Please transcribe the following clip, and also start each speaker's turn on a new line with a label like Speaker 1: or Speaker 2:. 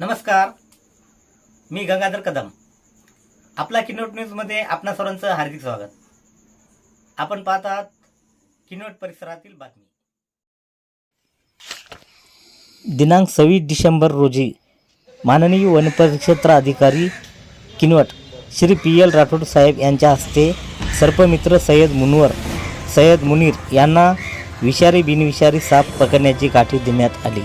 Speaker 1: नमस्कार. मी गंगाधर कदम. आपला किनोट न्यूजमध्ये आपणा सर्वांचं हार्दिक स्वागत. आपण पाहत आहात किनोट परिसरातील बातमी. दिनांक सव्वीस डिसेंबर रोजी माननीय वनपरिक्षेत्र अधिकारी किनवट श्री पी एल राठोड साहेब यांच्या हस्ते सर्पमित्र सय्यद मुनवर सय्यद मुनीर यांना विषारी बिनविषारी साप पकडण्याची काठी देण्यात आली.